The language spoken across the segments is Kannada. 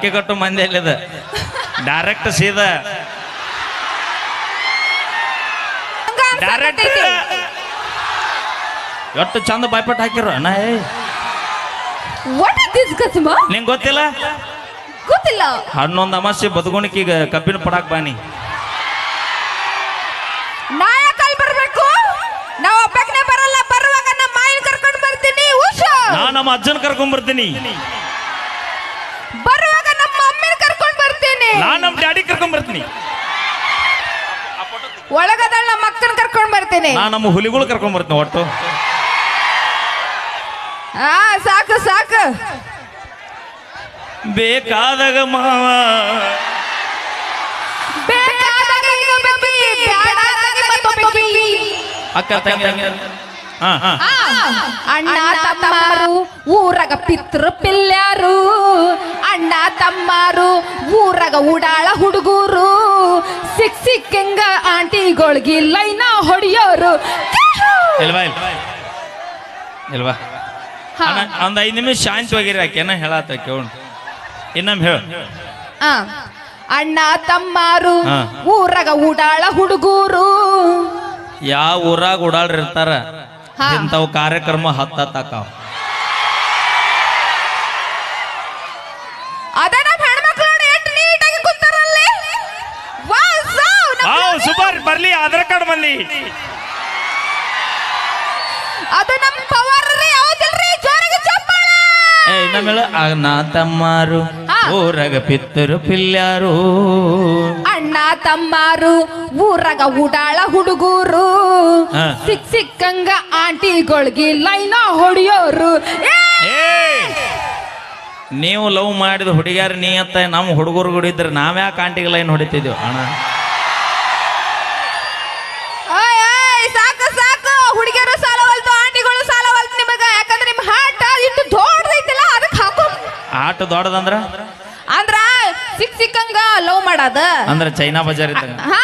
ರೊಕ್ಕ ಕಟ್ಟು ಮಂದಿ ಅಲ್ಲಿದ ಡೈರೆಕ್ಟ್ ಸೀದಾ. ಡೈರೆಕ್ಟ್. ಎಷ್ಟು ಚಂದ ಬಾಯ್ಪಟ್ ಹಾಕಿರೋ ಅಣ್ಣ ಏ ವಾಟ್ ದಿಸ್ ಕಸುಮ? ನಿಂಗೆ ಗೊತ್ತಿಲ್ಲ? ಗೊತ್ತಿಲ್ಲ. ಹನ್ನೊಂದು ಅಮಾಸೆ ಬದುಕೊಂಡಿಕ್ಕೆ ಈಗ ಕಬ್ಬಿನ ಪಡಾಕ್ ಬಾನಿ. ನಾ ಯಾಕಲ್ಲಿ ಬರ್ಬೇಕು. ಬರಲ್ಲ ಬರುವಾಗ ನಮ್ಮ ಮಾಯಿನ ಕರ್ಕೊಂಡು ಬರ್ತೀನಿ. ಉಷಾ ನಾ ನಮ್ಮ ಅಜ್ಜನ ಕರ್ಕೊಂಡ್ ಬರ್ತೀನಿ. ಕರ್ಕೊಂಡು ಬರ್ತೀನಿ ನಾ ನಮ್ಮ ಡ್ಯಾಡಿ ಕರ್ಕೊಂಡ್ ಬರ್ತೀನಿ. ಒಳಗದಳ ನಮ್ಮ ಅಕ್ಕನ ಕರ್ಕೊಂಡು ಬರ್ತೀನಿ. ನಾ ನಮ್ಮ ಹುಲಿಗಳು ಕರ್ಕೊಂಡ್ ಬರ್ತೀನಿ ಒಟ್ಟು. ಆ ಸಾಕು ಸಾಕು. ಬೇಕಾದಾಗ ಮಾವ. ಬೇಕಾದಾಗ ಇನ್ನೊಬ್ಬಕಿ, ಬ್ಯಾಡಾದಾಗ ಮತ್ತೊಬ್ಬಕಿ. ಅಕ್ಕ ತಂಗಿ ಹಾ ಹಾ. ಆ, ಅಣ್ಣ ತಮ್ಮರು ಊರಾಗ ಪಿತೃ ಪಿಲ್ಯಾರು. ಅಣ್ಣ ತಮ್ಮರು ಊರಾಗ ಉಡಾಳ ಹುಡುಗರು ಸಿಕ್ ಸಿಕ್ಕಂಗ ಆಂಟಿಗೊಳ್ಗಿ ಲೈನ ಹೊಡಿಯೋರು. ಇಲ್ವಾ ಇಲ್ವಾ? ಒಂದ್ ಐದು ನಿಮಿಷ ಶಾಂತವಾಗಿರಿ ಆಕೆನ ಹೇಳತ್ತ ಕೇಳು ಇನ್ನೊಮ್ಮೆ ಹೇಳು. ಆ, ಅಣ್ಣ ತಮ್ಮರು. ಊರಾಗ ಉಡಾಳ ಹುಡುಗರು. ಯಾವ ಊರಾಗ ಇರ್ತಾರ. ಇಂಥವು ಕಾರ್ಯಕ್ರಮ ಹತ್ತತ್ತಾಕಾವ ಆಧಾರ್ ಕಾರ್ಡ್ ಬರ್ಲಿ ಅದು ನಮ್ಮ ಪವರ್ ರೀ ಹೌದಿಲ್ರಿ? ಜೋರಾಗಿ ಚಪ್ಪಾಳೆ! ಏ ಇನ್ನೊಮ್ಮೆ ಹೇಳು ಅಣ್ಣ ತಮ್ಮಾರು ಊರಗ ಪಿತ್ತರು ಪಿಲ್ಯಾರು. ಅಣ್ಣ ತಮ್ಮಾರು ಊರಾಗ ಉಡಾಳ ಹುಡುಗರು. ಹಾ. ಸಿಕ್ ಸಿಕ್ಕಂಗ ಆಂಟಿಗೊಳ್ಗಿ ಲೈನ ಹೊಡಿಯೋರು! ಏ! ನೀವು ಲವ್ ಮಾಡಿದ ಹುಡುಗ್ಯಾರ ನೀ ಅತ್ತ ನಮ್ಮ ಹುಡುಗರು ಗುಡಿದ್ರೆ ನಾವ್ಯಾಕೆ ಆಂಟಿಗೆ ಲೈನ್ ಹೊಡಿತಿದ್ವಿ? ಅಣ್ಣ. ದೊಡ್ಡದಂದ್ರ? ಅಂದ್ರ ಸಿಕ್ ಸಿಕ್ಕಂಗ ಲವ್ ಮಾಡದ. ಅಂದ್ರ ಚೈನಾ ಬಜಾರ್ ಇದ್ದಂಗ. ಹಾ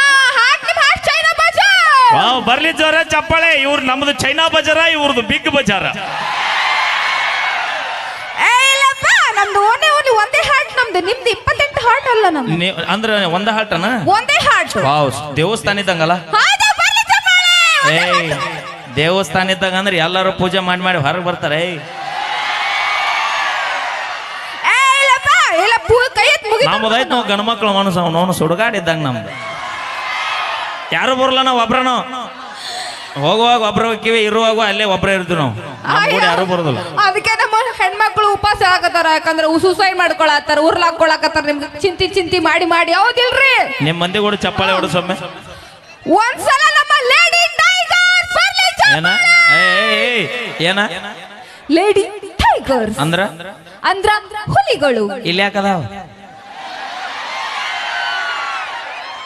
ನಿಮ್ ಚೈನಾ ಬಜಾರ್. ವಾವ್ ಬರ್ಲಿ ಜೋರ ಚಪ್ಪಾಳೆ. ಇವ್ರು ನಮ್ದು ಚೈನಾ ಬಜಾರ ಇವ್ರದ್ದು ಬಿಗ್ ಬಜಾರ. ಏ ಇಲ್ಲಪ್ಪ ನಮ್ದು ಓನೇ ಓನ್ಲಿ ಒಂದೇ ಹಾಟ್ ನಮ್ದು ನಿಮ್ದು ಇಪ್ಪತ್ತೆಂಟು ಹಾಟ್ ಅಲ್ಲ ನಮ್ದು. ನೀವ್ ಒಂದೇ ಒಂದ ಹಾಟನ? ಒಂದೇ ಹಾಟ್. ವಾವ್ ದೇವಸ್ಥಾನ ಇದ್ದಂಗಲ್ಲ? ಹೌದಾ ಬರ್ಲಿ ಚಪ್ಪಾಳೆ ಏಯ್ ದೇವಸ್ಥಾನ ಇದ್ದಾಗ ಅಂದ್ರೆ ಎಲ್ಲರೂ ಪೂಜೆ ಮಾಡಿ ಮಾಡಿ ಹೊರಗೆ ಬರ್ತಾರೆ. ಏಯ್ ಇಲ್ಲ ಪೂ ಕೈ ಎತ್ತಿ ಮುಗಿ ನಮ್ಮದಾಯ್ತು ನಾವು ಗಂಡು ಮಕ್ಳು ಮನಸ್ಸು ಅವನು ಸುಡುಗಾಡಿದ್ದಂಗ ನಮ್ದು. ಯಾರು ಬರಲ್ಲ ನಾವು ಒಬ್ರನು. ಹೋಗುವಾಗ ಒಬ್ರ ಹೋಗ್ತೀವಿ ಇರುವಾಗ ಅಲ್ಲೇ ಒಬ್ರೇ ಇರ್ತೀವಿ ನಾವು. ನಮ್ಮ ಕೂಡ ಯಾರು ಬರೋದಿಲ್ಲ. ಅದಕ್ಕೆ ನಮ್ಮ ಹೆಣ್ಮಕ್ಳು ಉಪವಾಸ ಆಗತ್ತಾರ ಯಾಕಂದ್ರೆ ಸೂಸೈಡ್ ಮಾಡ್ಕೊಳತ್ತಾರ ಉರ್ಲಾಕೊಳಕತ್ತಾರ ನಿಮ್ಗೆ ಚಿಂತಿ ಚಿಂತಿ ಮಾಡಿ ಮಾಡಿ. ಹೌದಿಲ್ರಿ? ನಿಮ್ಮ ಮಂದಿ ಕೂಡ ಚಪ್ಪಾಳೆ ಹೊಡಿಸೊಮ್ಮೆ ಒಂದ್ಸಲ ನಮ್ಮ ಲೇಡಿ ಟೈಗರ್ ಬರ್ಲಿ ಏನ? ಏ ಏನ? ಲೇಡಿ ಟೈಗರ್ಸ್ ಅಂದ್ರ? ಅಂದ್ರ ಹುಲಿಗಳು. ಇಲ್ಲಿ ಯಾಕದಾವ?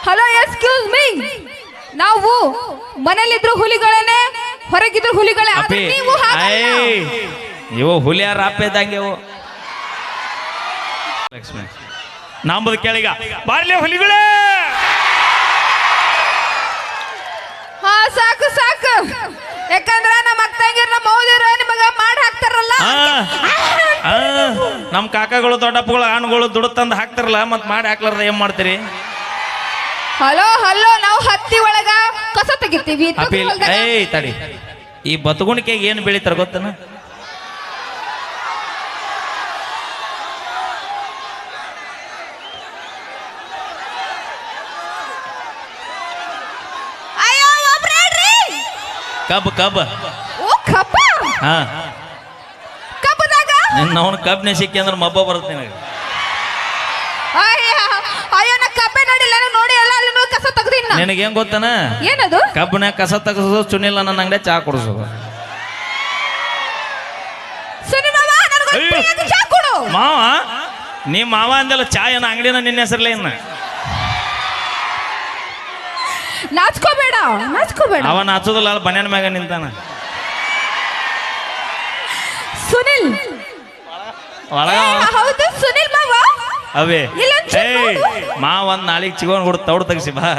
ಹಲೋ ಎಕ್ಸ್ಕ್ಯೂಸ್ ಮೀ ನಾವು ಮನೇಲಿದ್ರು ಹುಲಿಗಳೇನೆ ಹೊರಗಿದ್ರು ಹುಲಿಗಳೇ ಆದ್ರೆ ನೀವು ಹಾಗಲ್ಲ. ಇವು ಹುಲಿಯಾರ ಅಪ್ಪ ಇದ್ದಂಗೆ ಇವು? ಲಕ್ಷ್ಮಿ ನಂಬುದು ಕೇಳಿಗ. ಬಾರ್ಲಿ ಹುಲಿಗಳೇ! ಹಾ ಸಾಕು ಸಾಕು. ನಮ್ ಕಾಕಗಳು ದೊಡ್ಡಪ್ಪಗಳು ಹಣ್ಣುಗಳು ದುಡ್ಡು ತಂದು ಹಾಕ್ತಾರಲ್ಲ ಮತ್ತೆ ಮಾಡಿ ಹಾಕ್ಲಾರ್ದ ಏನ್ ಮಾಡ್ತೀರಿ? ಹಲೋ ಹಲೋ ನಾವು ಹತ್ತಿ ಒಳಗ ಕಸ ತೆಗಿತೀವಿ. ಏಯ್ ತಡಿ. ಈ ಬತಗುಣಿಕೆಗೆ ಏನು ಬೆಳಿತಾರ ಗೊತ್ತನ? ಕಬ್ ಕಬ್ ಹಾ. ಕಬ್ಬದಾಗ ಅವನ ಕಬ್ನೆ ಸಿಕ್ಕಿ ಅಂದ್ರೆ ಮಬ್ಬ ಬರುತ್ತೆ ನಿನಗೆ. ಅಯ್ಯ ಅಯ್ಯೋ ನಾ ಕಬ್ಬೆ ನೋಡಿಲ್ಲ ನಾನು ನೋಡಿ ಎಲ್ಲ ಅಲ್ಲಿ ಕಸ ತೆಗ್ದಿನ ನಿನಗೇನ್ ಗೊತ್ತನ? ಏನದು? ಕಬ್ಬನ ಕಸ ತೆಗೆಸೋದು ಸುನಿಲ್ಲ ನನ್ನ ಅಂಗಡಿ ಚಾ ಕುಡಿಸೋದು. ಸುನಿ ಮಾವ ನನಗೆ. ಚಾ ಕೊಡು. ಮಾವ ನೀ ಮಾವ ಅಂದಲ್ಲ ಚಾ ಏನ ಅಂಗಡಿನ ನಿನ್ನ ಹೆಸರಲ್ಲೇ ಇನ್ನ. ನಾಚ್ಕೋಬೇಡ ನಾಚ್ಕೋಬೇಡ. ಅವ ಹಚ್ಚೋದಿಲ್ಲ ಅಲ್ಲಿ ಬನ್ಯಾನ ಮ್ಯಾಗ ನಿಂತಾನ. ಸುನಿಲ್ ಒಳಗ ಹೌದು ಸುನಿಲ್ ಮಾವ? ಅವೇ ಮಾವ ನಾಳೆಗೆ ಚಿಗೋನ್ ಕೊಡು ತಗಸಿ ತೆಗಿಸಿ ಬಾ.